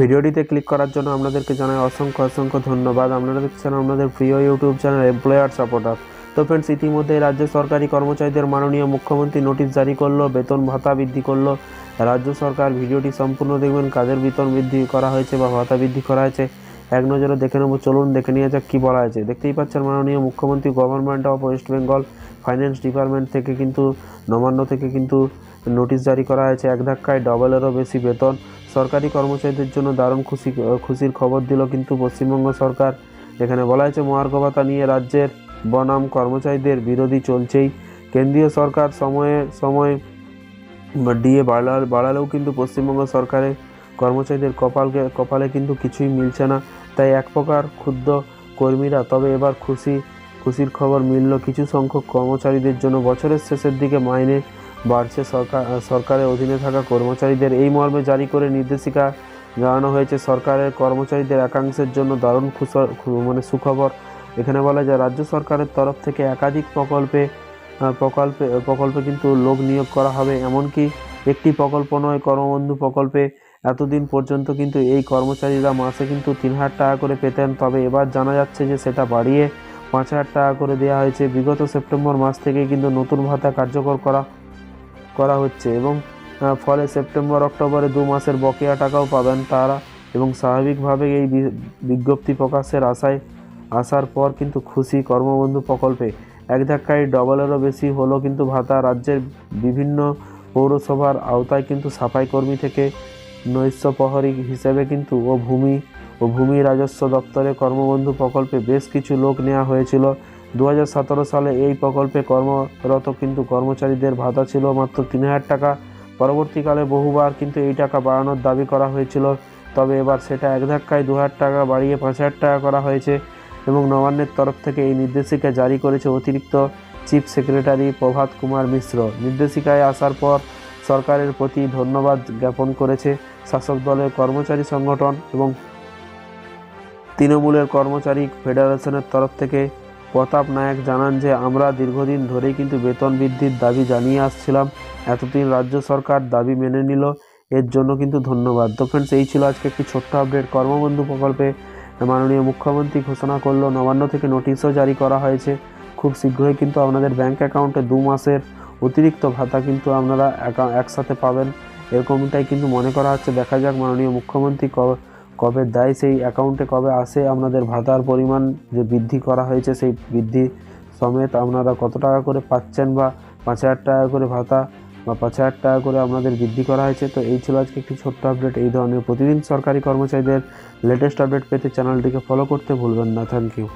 ভিডিওটিতে ক্লিক করার জন্য আপনাদেরকে জানাই অসংখ্য অসংখ্য ধন্যবাদ। আপনারা দেখছেন আপনাদের প্রিয় ইউটিউব চ্যানেল এমপ্লয়ার সাপোর্টার তো ফ্রেন্ডস ইতিমধ্যে রাজ্য সরকারি কর্মচারীদের মাননীয় মুখ্যমন্ত্রী নোটিশ জারি করল, বেতন ভাতা বৃদ্ধি করল। রাজ্য সরকার ভিডিওটি সম্পূর্ণ দেখবেন কাদের বেতন বৃদ্ধি করা হয়েছে বা ভাতা বৃদ্ধি করা হয়েছে। এক নজরে দেখে নেব, চলুন দেখে নিয়ে যাক কী বলা হয়েছে। দেখতেই পাচ্ছেন মাননীয় মুখ্যমন্ত্রী government of West Bengal finance department থেকে কিন্তু, নবান্ন থেকে কিন্তু নোটিশ জারি করা হয়েছে। এক ধাক্কায় ডবলেরও বেশি বেতন। সরকারি কর্মচারীদের জন্য দারুণ খুশি, খুশির খবর দিল কিন্তু পশ্চিমবঙ্গ সরকার। এখানে বলা হয়েছে মহার্ঘ ভাতা নিয়ে রাজ্যের বনাম কর্মচারীদের বিরোধী চলছেই। কেন্দ্রীয় সরকার সময়ে সময় ডিএ বাড়া বাড়ালেও কিন্তু পশ্চিমবঙ্গ সরকারের কর্মচারীদের কপালকে, কপালে কিন্তু কিছুই মিলছে না। তাই এক প্রকার ক্ষুদ্র কর্মীরা, তবে এবার খুশি, খুশির খবর মিলল। কিছু সংখ্যক কর্মচারীদের জন্য বছরের শেষের দিকে মাইনে বাড়ছে সরকার সরকারের অধীনে থাকা কর্মচারীদের। এই মর্মে জারি করে নির্দেশিকা জানানো হয়েছে সরকারের কর্মচারীদের একাংশের জন্য দারুণ মানে সুখবর। এখানে বলা যায়, রাজ্য সরকারের তরফ থেকে একাধিক প্রকল্পে প্রকল্পে প্রকল্পে কিন্তু লোক নিয়োগ করা হবে। এমনকি একটি প্রকল্প নয়, কর্মবন্ধু প্রকল্পে এতদিন পর্যন্ত কিন্তু এই কর্মচারীরা মাসে কিন্তু তিন হাজার টাকা করে পেতেন। তবে এবার জানা যাচ্ছে যে সেটা বাড়িয়ে পাঁচ হাজার টাকা করে দেওয়া হয়েছে। বিগত সেপ্টেম্বর মাস থেকে কিন্তু নতুন ভাতা কার্যকর করা করা হচ্ছে এবং ফলে সেপ্টেম্বর, অক্টোবরে দু মাসের বকেয়া টাকাও পাবেন তারা এবং স্বাভাবিকভাবে এই বিজ্ঞপ্তি প্রকাশের আশায় আসার পর কিন্তু খুশি কর্মবন্ধু প্রকল্পে। এক ধাক্কায় ডবলেরও বেশি হলো কিন্তু ভাতা। রাজ্যের বিভিন্ন পৌরসভার আওতায় কিন্তু সাফাই কর্মী থেকে নৈশ প্রহরী হিসেবে কিন্তু ও ভূমি ও ভূমি রাজস্ব দপ্তরে কর্মবন্ধু প্রকল্পে বেশ কিছু লোক নেওয়া হয়েছিল। দু হাজার সতেরো সালে এই প্রকল্পে কর্মরত কিন্তু কর্মচারীদের ভাতা ছিল মাত্র তিন হাজার টাকা। পরবর্তীকালে বহুবার কিন্তু এই টাকা বাড়ানোর দাবি করা হয়েছিল। তবে এবার সেটা এক ধাক্কায় দু হাজার টাকা বাড়িয়ে পাঁচ হাজার টাকা করা হয়েছে এবং নবান্নের তরফ থেকে এই নির্দেশিকা জারি করেছে অতিরিক্ত চিফ সেক্রেটারি প্রভাত কুমার মিশ্র। নির্দেশিকায় আসার পর সরকারের প্রতি ধন্যবাদ জ্ঞাপন করেছে শাসক দলের কর্মচারী সংগঠন এবং তৃণমূলের কর্মচারী ফেডারেশনের তরফ থেকে প্রতাপ নায়ক জানান যে, আমরা দীর্ঘদিন ধরেই কিন্তু বেতন বৃদ্ধির দাবি জানিয়ে আসছিলাম। এতদিন রাজ্য সরকার দাবি মেনে নিল। এর জন্য কিন্তু ধন্যবাদ। তো ফ্রেন্ডস এই ছিল আজকে একটি ছোট্ট আপডেট কর্মবন্ধু প্রকল্পে মাননীয় মুখ্যমন্ত্রী ঘোষণা করল নবান্ন থেকে নোটিশও জারি করা হয়েছে। খুব শীঘ্রই কিন্তু আপনাদের ব্যাংক অ্যাকাউন্টে দু মাসের অতিরিক্ত ভাতা কিন্তু আপনারা একসাথে পাবেন। এরকমটাই কিন্তু মনে করা হচ্ছে। দেখা যাক মাননীয় মুখ্যমন্ত্রী কবে দেয়, সেই অ্যাকাউন্টে কবে আসে, আপনাদের ভাতার পরিমাণ যে বৃদ্ধি করা হয়েছে, সেই বৃদ্ধি সমেত আপনারা কত টাকা করে পাচ্ছেন বা পাঁচ হাজার টাকা করে ভাতা বা পাঁচ হাজার টাকা করে আপনাদের বৃদ্ধি করা হয়েছে? তো এই ছিল আজকে একটি ছোট্ট আপডেট এই ধরনের প্রতিদিন সরকারি কর্মচারীদের লেটেস্ট আপডেট পেতে চ্যানেলটিকে ফলো করতে ভুলবেন না। Thank you